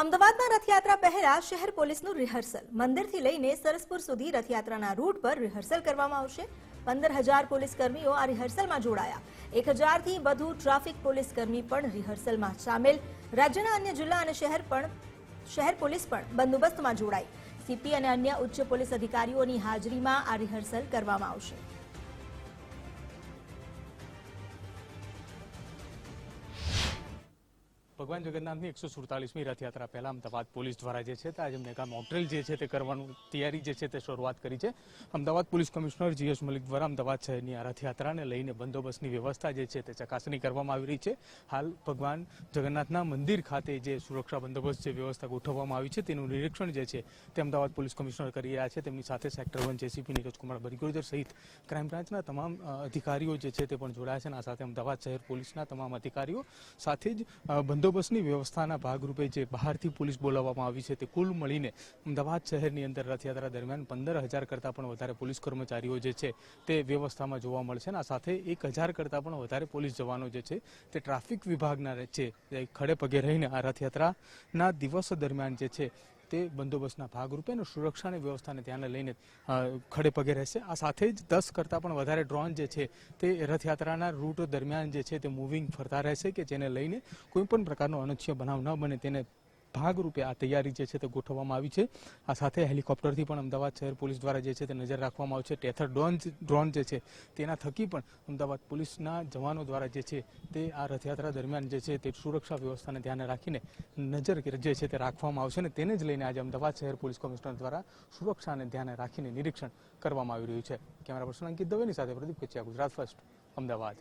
અમદાવાદમાં રથયાત્રા પહેલા શહેર પોલીસનું રિહર્સલ. મંદિરથી લઈને સરસપુર સુધી રથયાત્રાના રૂટ પર રિહર્સલ કરવામાં આવશે. પંદર હજાર પોલીસ કર્મીઓ આ રિહર્સલમાં જોડાયા. એક હજારથી વધુ ટ્રાફિક પોલીસ કર્મી પણ રિહર્સલમાં સામેલ. રાજ્યના અન્ય જિલ્લા અને શહેર પણ, શહેર પોલીસ પણ બંદોબસ્તમાં જોડાઈ. સીપી અને અન્ય ઉચ્ચ પોલીસ અધિકારીઓની હાજરીમાં આ રિહર્સલ કરવામાં આવશે. ભગવાન જગન્નાથની એકસો સુડતાલીસમી રથયાત્રા પહેલા અમદાવાદ પોલીસ દ્વારા જે છે તે આજે મેગા મોકડ્રીલ જે છે તે કરવાનું તૈયારી જે છે તે શરૂઆત કરી છે. Ahmedabad police commissioner G S Malik દ્વારા અમદાવાદ શહેરની આ રથયાત્રાને લઈને બંદોબસ્તની વ્યવસ્થા જે છે તે ચકાસણી કરવામાં આવી રહી છે. હાલ ભગવાન જગન્નાથના મંદિર ખાતે જે સુરક્ષા બંદોબસ્ત જે વ્યવસ્થા ગોઠવવામાં આવી છે તેનું નિરીક્ષણ જે છે તે અમદાવાદ પોલીસ કમિશનર કરી રહ્યા છે. તેમની સાથે sector one JCP Neerajkumar Barigodar સહિત ક્રાઇમ બ્રાન્ચના તમામ અધિકારીઓ જે છે તે પણ જોડાયા છે અને આ સાથે અમદાવાદ શહેર પોલીસના તમામ અધિકારીઓ સાથે જ અ, બંદોબસ્તની વ્યવસ્થાના ભાગરૂપે જે બહારથી પોલીસ બોલાવવામાં આવી છે તે કુલ મળીને અમદાવાદ શહેરની અંદર રથયાત્રા દરમિયાન પંદર હજાર કરતાં પણ વધારે પોલીસ કર્મચારીઓ જે છે તે વ્યવસ્થામાં જોવા મળશે અને આ સાથે એક હજાર કરતાં પણ વધારે પોલીસ જવાનો જે છે તે ટ્રાફિક વિભાગના છે ખડે પગે રહીને આ રથયાત્રાના દિવસ દરમિયાન જે છે તે બંદોબસ્તના ભાગરૂપે અને સુરક્ષાની વ્યવસ્થાને ધ્યાને લઈને ખડે પગે રહેશે. આ સાથે જ દસ કરતાં પણ વધારે ડ્રોન જે છે તે રથયાત્રાના રૂટ દરમિયાન જે છે તે મૂવિંગ ફરતા રહેશે કે જેને લઈને કોઈ પણ પ્રકારનો અનુચ્ય બનાવ ન બને તેને ભાગરૂપે આ તૈયારી જે છે તે ગોઠવવામાં આવી છે. આ સાથે હેલિકોપ્ટરથી પણ અમદાવાદ શહેર પોલીસ દ્વારા જે છે તે નજર રાખવામાં આવશે. ટેથર ડ્રોન ડ્રોન જે છે તેના થકી પણ અમદાવાદ પોલીસના જવાનો દ્વારા જે છે તે આ રથયાત્રા દરમિયાન જે છે તે સુરક્ષા વ્યવસ્થાને ધ્યાને રાખીને નજર જે છે તે રાખવામાં આવશે અને તેને જ લઈને આજે અમદાવાદ શહેર પોલીસ કમિશનર દ્વારા સુરક્ષાને ધ્યાને રાખીને નિરીક્ષણ કરવામાં આવી રહ્યું છે. કેમેરા પર્સન અંકિત દવેની સાથે પ્રદીપ કચ્યા ગુજરાત ફર્સ્ટ, અમદાવાદ.